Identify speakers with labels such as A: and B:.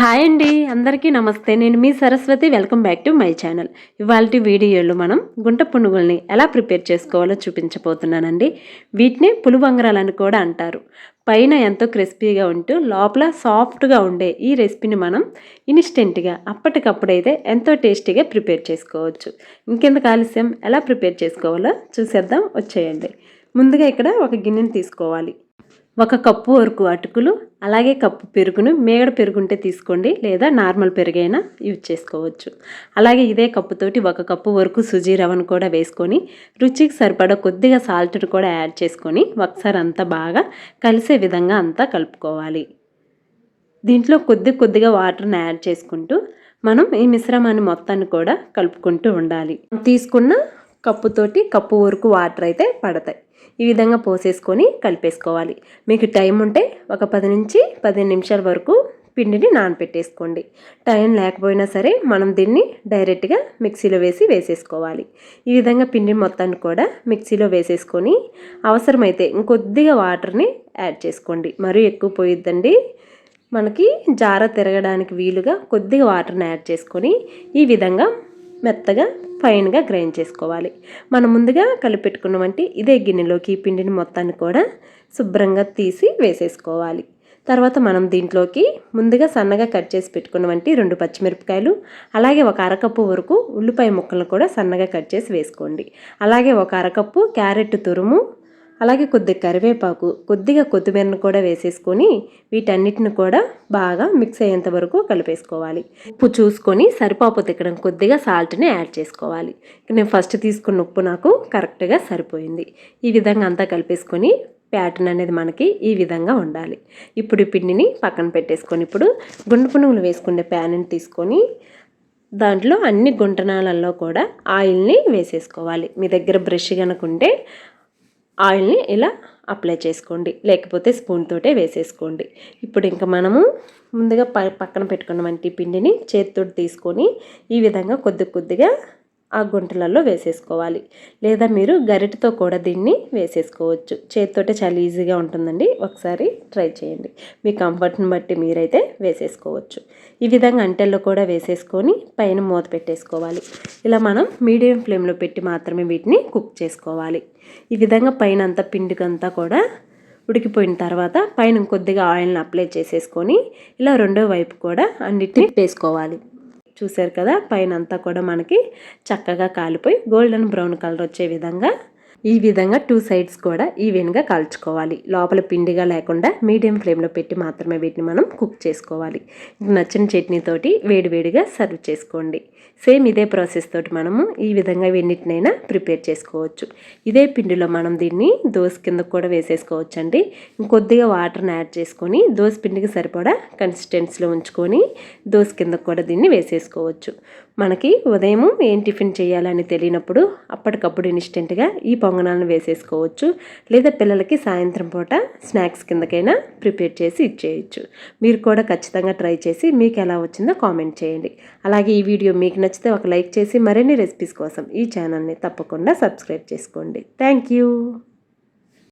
A: Hi అండి అందరికీ నమస్తే. నేను మీ Saraswati welcome back to my channel. ఇవాళ వీడియోలో మనం గుంట పునుగుల్ని ఎలా ప్రిపేర్ చేసుకోవాలో చూపించబోతున్నానండి. వీటిని పులుబంగరాలని కూడా అంటారు. పైన ఎంతో క్రిస్పీగా ఉంటూ లోపల సాఫ్ట్గా ఉండే ఈ రెసిపీని మనం ఇన్స్టెంట్గా అప్పటికప్పుడైతే ఎంతో టేస్టీగా ప్రిపేర్ చేసుకోవచ్చు. ఇంకెందుకు ఆలస్యం? ఎలా ప్రిపేర్ చేసుకోవాలో చూసేద్దాం వచ్చేయండి. ముందుగా ఇక్కడ ఒక గిన్నెని తీసుకోవాలి. ఒక కప్పు వరకు అటుకులు అలాగే కప్పు పెరుగును మేగడ పెరుగుంటే తీసుకోండి లేదా నార్మల్ పెరుగైనా యూజ్ చేసుకోవచ్చు. అలాగే ఇదే కప్పుతోటి ఒక కప్పు వరకు సుజీ రవ్వను కూడా వేసుకొని రుచికి సరిపడా కొద్దిగా సాల్ట్ను కూడా యాడ్ చేసుకొని ఒకసారి అంతా బాగా కలిసే విధంగా అంతా కలుపుకోవాలి. దీంట్లో కొద్ది కొద్దిగా వాటర్ని యాడ్ చేసుకుంటూ మనం ఈ మిశ్రమాన్ని మొత్తాన్ని కూడా కలుపుకుంటూ ఉండాలి. తీసుకున్న కప్పుతోటి కప్పు వరకు వాటర్ అయితే పడతాయి. ఈ విధంగా పోసేసుకొని కలిపేసుకోవాలి. మీకు టైం ఉంటే ఒక పది నుంచి పదిహేను నిమిషాల వరకు పిండిని నానపెట్టేసుకోండి. టైం లేకపోయినా సరే మనం దీన్ని డైరెక్ట్గా మిక్సీలో వేసి వేసేసుకోవాలి. ఈ విధంగా పిండి మొత్తాన్ని కూడా మిక్సీలో వేసేసుకొని అవసరమైతే ఇంకొద్దిగా వాటర్ని యాడ్ చేసుకోండి. మరీ ఎక్కువ పోయిద్దండి. మనకి జార తిరగడానికి వీలుగా కొద్దిగా వాటర్ని యాడ్ చేసుకొని ఈ విధంగా మెత్తగా ఫైన్గా గ్రైండ్ చేసుకోవాలి. మనం ముందుగా కలిపెట్టుకున్నామంటే ఇదే గిన్నెలోకి ఈ పిండిని మొత్తాన్ని కూడా శుభ్రంగా తీసి వేసేసుకోవాలి. తర్వాత మనం దీంట్లోకి ముందుగా సన్నగా కట్ చేసి పెట్టుకున్నవంటి రెండు పచ్చిమిరపకాయలు అలాగే ఒక అరకప్పు వరకు ఉల్లిపాయ ముక్కలను కూడా సన్నగా కట్ చేసి వేసుకోండి. అలాగే ఒక అరకప్పు క్యారెట్ తురుము అలాగే కొద్దిగా కరివేపాకు కొద్దిగా కొత్తిమీరను కూడా వేసేసుకొని వీటన్నిటిని కూడా బాగా మిక్స్ అయ్యేంత వరకు కలిపేసుకోవాలి. ఉప్పు చూసుకొని సరిపోతే ఇక్కడ కొద్దిగా సాల్ట్ని యాడ్ చేసుకోవాలి. నేను ఫస్ట్ తీసుకున్న ఉప్పు నాకు కరెక్ట్గా సరిపోయింది. ఈ విధంగా అంతా కలిపేసుకొని ప్యాటర్న్ అనేది మనకి ఈ విధంగా ఉండాలి. ఇప్పుడు పిండిని పక్కన పెట్టేసుకొని ఇప్పుడు గుండు పునుగులు వేసుకునే ప్యాన్ని తీసుకొని దాంట్లో అన్ని గుంటనాలల్లో కూడా ఆయిల్ని వేసేసుకోవాలి. మీ దగ్గర బ్రష్ కనుకుంటే ఆయిల్ని ఇలా అప్లై చేసుకోండి. లేకపోతే స్పూన్ తోటే వేసేసుకోండి. ఇప్పుడు ఇంకా మనము ముందుగా ప పక్కన పెట్టుకున్నటువంటి పిండిని చేతితో తీసుకొని ఈ విధంగా కొద్ది కొద్దిగా ఆ గుంటలలో వేసేసుకోవాలి. లేదా మీరు గరిటతో కూడా దీన్ని వేసేసుకోవచ్చు. చేతితోటే చాలా ఈజీగా ఉంటుందండి. ఒకసారి ట్రై చేయండి. మీ కంఫర్ట్ని బట్టి మీరైతే వేసేసుకోవచ్చు. ఈ విధంగా అంటెల్లో కూడా వేసేసుకొని పైన మూత పెట్టేసుకోవాలి. ఇలా మనం మీడియం ఫ్లేమ్లో పెట్టి మాత్రమే వీటిని కుక్ చేసుకోవాలి. ఈ విధంగా పైన అంతా పిండికంతా కూడా ఉడికిపోయిన తర్వాత పైన కొద్దిగా ఆయిల్ని అప్లై చేసేసుకొని ఇలా రెండో వైపు కూడా అన్నిటిని వేసుకోవాలి. చూసారు కదా పైన అంతా కూడా మనకి చక్కగా కాలిపోయి గోల్డెన్ బ్రౌన్ కలర్ వచ్చే విధంగా ఈ విధంగా టూ సైడ్స్ కూడా ఈవెన్గా కాల్చుకోవాలి. లోపల పిండిగా లేకుండా మీడియం ఫ్లేమ్లో పెట్టి మాత్రమే వీటిని మనం కుక్ చేసుకోవాలి. నచ్చిన చట్నీతోటి వేడివేడిగా సర్వ్ చేసుకోండి. సేమ్ ఇదే ప్రాసెస్ తోటి మనము ఈ విధంగా వెన్నిటినైనా ప్రిపేర్ చేసుకోవచ్చు. ఇదే పిండిలో మనం దీన్ని దోశ కింద కూడా వేసేసుకోవచ్చు అండి ఇంకొద్దిగా వాటర్ని యాడ్ చేసుకొని దోశ పిండికి సరిపడా కన్సిస్టెన్సీలో ఉంచుకొని దోశ కింద కూడా దీన్ని వేసేసుకోవచ్చు. మనకి ఉదయం ఏం టిఫిన్ చేయాలని తెలియనప్పుడు అప్పటికప్పుడు ఇన్స్టెంట్గా ఈ పొంగనాలను వేసేసుకోవచ్చు. లేదా పిల్లలకి సాయంత్రం పూట స్నాక్స్ కిందకైనా ప్రిపేర్ చేసి ఇచ్చేయచ్చు. మీరు కూడా ఖచ్చితంగా ట్రై చేసి మీకు ఎలా వచ్చిందో కామెంట్ చేయండి. అలాగే ఈ వీడియో మీకు నచ్చితే ఒక లైక్ చేసి మరిన్ని రెసిపీస్ కోసం ఈ ఛానల్ని తప్పకుండా సబ్స్క్రైబ్ చేసుకోండి. Thank you